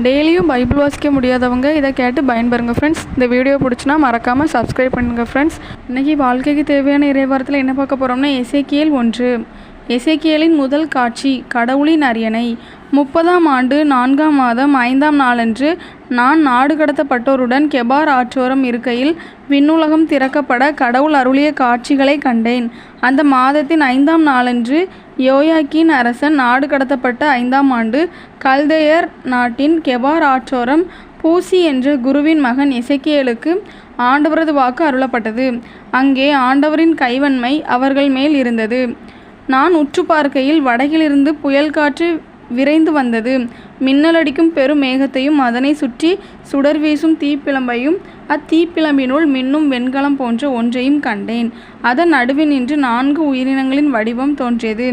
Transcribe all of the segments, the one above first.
டெய்லியும் பைபிள் வாசிக்க முடியாதவங்க இதை கேட்டு பயன்பெறுங்க ஃப்ரெண்ட்ஸ் இந்த வீடியோ பிடிச்சினா மறக்காமல் சப்ஸ்கிரைப் பண்ணுங்கள் ஃப்ரெண்ட்ஸ் இன்றைக்கி வாழ்க்கைக்கு தேவையான இறைவாரத்தில் என்ன பார்க்க போகிறோம்னா எசேக்கியேல் ஒன்று. இசைக்கியலின் முதல் காட்சி கடவுளின் அரியணை. முப்பதாம் ஆண்டு நான்காம் மாதம் ஐந்தாம் நாளன்று நான் நாடு கடத்தப்பட்டோருடன் கெபார் ஆற்றோரம் இருக்கையில் விண்ணுலகம் திறக்கப்பட கடவுள் அருளிய காட்சிகளை கண்டேன். அந்த மாதத்தின் ஐந்தாம் நாளன்று யோயாக்கின் அரசன் நாடு கடத்தப்பட்ட ஐந்தாம் ஆண்டு கல்தையர் நாட்டின் கெபார் ஆற்றோரம் பூசி என்ற குருவின் மகன் இசைக்கியலுக்கு ஆண்டவரது வாக்கு அருளப்பட்டது. அங்கே ஆண்டவரின் கைவன்மை அவர்கள் மேல் இருந்தது. நான் உற்று பார்க்கையில் வடகிலிருந்து புயல் காற்று விரைந்து வந்தது. மின்னலடிக்கும் பெரும் மேகத்தையும் அதனை சுற்றி சுடர் வீசும் தீப்பிழம்பையும் அத்தீப்பிழம்பினுள் மின்னும் வெண்கலம் போன்ற ஒன்றையும் கண்டேன். அதன் நடுவில் நின்று நான்கு உயிரினங்களின் வடிவம் தோன்றியது.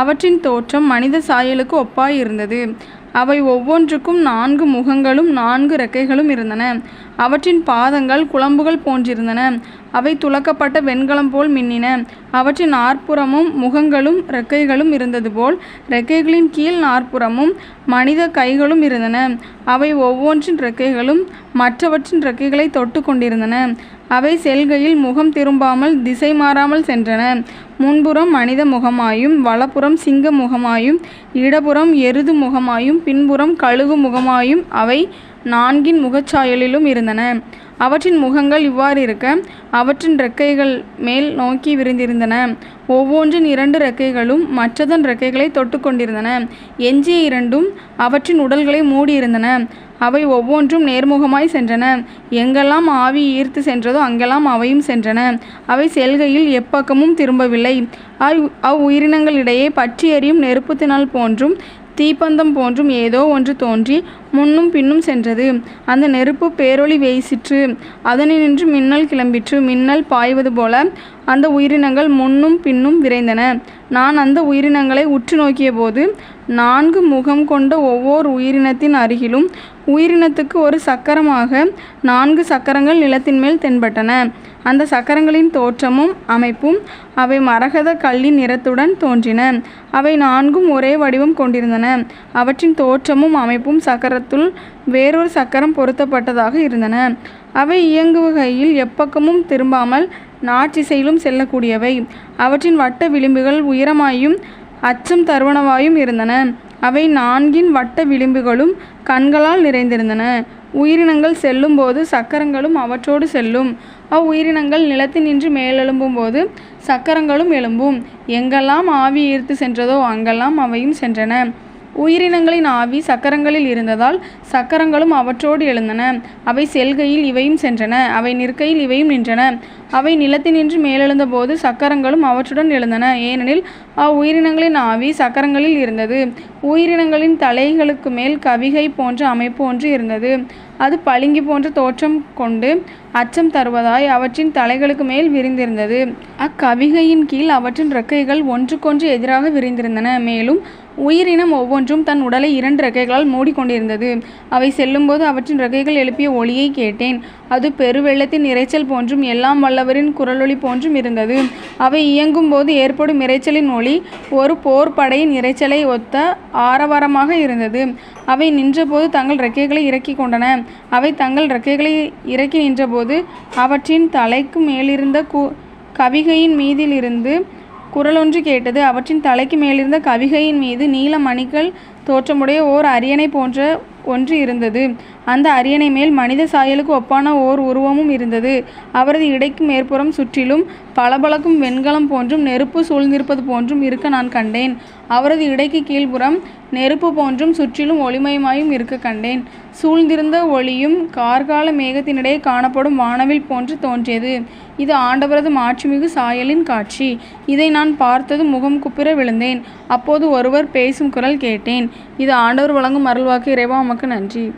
அவற்றின் தோற்றம் மனித சாயலுக்கு ஒப்பாய் இருந்தது அவை ஒவ்வொன்றுக்கும் நான்கு முகங்களும் நான்கு ரெக்கைகளும் இருந்தன. அவற்றின் பாதங்கள் குழம்புகள் போன்றிருந்தன. அவை துலக்கப்பட்ட வெண்கலம் போல் மின்னின. அவற்றின் நாற்புறமும் முகங்களும் ரெக்கைகளும் இருந்தது போல் ரெக்கைகளின் கீழ் நாற்புறமும் மனித கைகளும் இருந்தன. அவை ஒவ்வொன்றின் ரெக்கைகளும் மற்றவற்றின் ரெக்கைகளை தொட்டு கொண்டிருந்தன. அவை செல்கையில் முகம் திரும்பாமல் திசை மாறாமல் சென்றன. முன்புறம் மனித முகமாயும் வலப்புறம் சிங்க முகமாயும் இடப்புறம் எருது முகமாயும் பின்புறம் கழுகு முகமாயும் அவை நான்கின் முகச்சாயலிலும் இருந்தன. அவற்றின் முகங்கள் இவ்வாறு இருக்க அவற்றின் ரெக்கைகள் மேல் நோக்கி விரிந்திருந்தன. ஒவ்வொன்றின் இரண்டு ரெக்கைகளும் மற்றதன் ரெக்கைகளை தொட்டு கொண்டிருந்தன. எஞ்சிய இரண்டும் அவற்றின் உடல்களை மூடியிருந்தன. அவை ஒவ்வொன்றும் நேர்முகமாய் சென்றன. எங்கெல்லாம் ஆவி ஈர்த்து சென்றதோ அங்கெல்லாம் அவையும் சென்றன. அவை செல்கையில் எப்பக்கமும் திரும்பவில்லை. அவ் அவ்வுயிரினங்களிடையே பற்றி எறியும் நெருப்புத்தினால் போன்றும் தீப்பந்தம் போன்றும் ஏதோ ஒன்று தோன்றி முன்னும் பின்னும் சென்றது. அந்த நெருப்பு பேரொளி வேய்சிற்று அதனினின்று மின்னல் கிளம்பிற்று. மின்னல் பாய்வது போல அந்த உயிரினங்கள் முன்னும் பின்னும் விரைந்தன. நான் அந்த உயிரினங்களை உற்று நோக்கியபோது நான்கு முகம் கொண்ட ஒவ்வொரு உயிரினத்தின் அருகிலும் உயிரினத்துக்கு ஒரு சக்கரமாக நான்கு சக்கரங்கள் நிலத்தின் மேல் தென்பட்டன. அந்த சக்கரங்களின் தோற்றமும் அமைப்பும் அவை மரகத கல்லின் நிறத்துடன் தோன்றின. அவை நான்கும் ஒரே வடிவம் கொண்டிருந்தன. அவற்றின் தோற்றமும் அமைப்பும் சக்கரத்துள் வேறொரு சக்கரம் பொருத்தப்பட்டதாக இருந்தன. அவை இயங்குகையில் எப்பக்கமும் திரும்பாமல் நாற்றிசையிலும் செல்லக்கூடியவை. அவற்றின் வட்ட விளிம்புகள் உயரமாயும் அச்சம் தருவனவாயும் இருந்தன. அவை நான்கின் வட்ட விளிம்புகளும் கண்களால் நிறைந்திருந்தன. உயிரினங்கள் செல்லும்போது சக்கரங்களும் அவற்றோடு செல்லும். அவ்வுயிரினங்கள் நிலத்தினின்று மேலெழும்பும்போது சக்கரங்களும் எழும்பும். எங்கெல்லாம் ஆவி ஈர்த்து சென்றதோ அங்கெல்லாம் அவையும் சென்றன. உயிரினங்களின் ஆவி சக்கரங்களில் இருந்ததால் சக்கரங்களும் அவற்றோடு எழுந்தன. அவை செல்கையில் இவையும் சென்றன. அவை நிற்கையில் இவையும் நின்றன. அவை நிலத்தினின்று மேலெழுந்தபோது சக்கரங்களும் அவற்றுடன் எழுந்தன. ஏனெனில் அவ்வுயிரினங்களின் ஆவி சக்கரங்களில் இருந்தது. உயிரினங்களின் தலைகளுக்கு மேல் கவிகை போன்ற அமைப்பு ஒன்று இருந்தது. அது பளிங்கு போன்ற தோற்றம் கொண்டு அச்சம் தருவதாய் அவற்றின் தலைகளுக்கு மேல் விரிந்திருந்தது. அக்கவிகையின் கீழ் அவற்றின் ரெக்கைகள் ஒன்றுக்கொன்று எதிராக விரிந்திருந்தன. மேலும் உயிரினம் ஒவ்வொன்றும் தன் உடலை இரண்டு ரெக்கைகளால் மூடிக்கொண்டிருந்தது. அவை செல்லும்போது அவற்றின் ரெக்கைகள் எழுப்பிய ஒளியை கேட்டேன். அது பெருவெள்ளத்தின் இரைச்சல் போன்றும் எல்லாம் வல்லவரின் குரலொளி போன்றும் இருந்தது. அவை இயங்கும் போது ஏற்படும் இரைச்சலின் ஒளி ஒரு போர் படையின் இரைச்சலை ஒத்த ஆரவாரமாக இருந்தது. அவை நின்றபோது தங்கள் ரெக்கைகளை இறக்கி கொண்டன. அவை தங்கள் ரெக்கைகளை இறக்கி நின்றபோது அவற்றின் தலைக்கு மேலிருந்த கு கவிகையின் மீதிலிருந்து குரலொன்று கேட்டது. அவற்றின் தலைக்கு மேலிருந்த கவிகையின் மீது நீல மணிகள் தோற்றமுடைய ஓர் அரியணை போன்ற ஒன்று இருந்தது. அந்த அரியணை மேல் மனித சாயலுக்கு ஒப்பான ஓர் உருவமும் இருந்தது. அவரது இடைக்கு மேற்புறம் சுற்றிலும் பளபளக்கும் வெண்கலம் போன்றும் நெருப்பு சூழ்ந்திருப்பது போன்றும் இருக்க நான் கண்டேன். அவரது இடைக்கு கீழ்ப்புறம் நெருப்பு போன்றும் சுற்றிலும் ஒளிமயமாயும் இருக்க கண்டேன். சூழ்ந்திருந்த ஒளியும் கார்கால மேகத்தினிடையே காணப்படும் வானவில் போன்று தோன்றியது. இது ஆண்டவரது மாட்சிமிகு சாயலின் காட்சி. இதை நான் பார்த்தது முகம் குப்பிர விழுந்தேன். அப்போது ஒருவர் பேசும் குரல் கேட்டேன். இது ஆண்டவர் வழங்கும் அருள்வாக்கு. இறைவா உமக்கு நன்றி.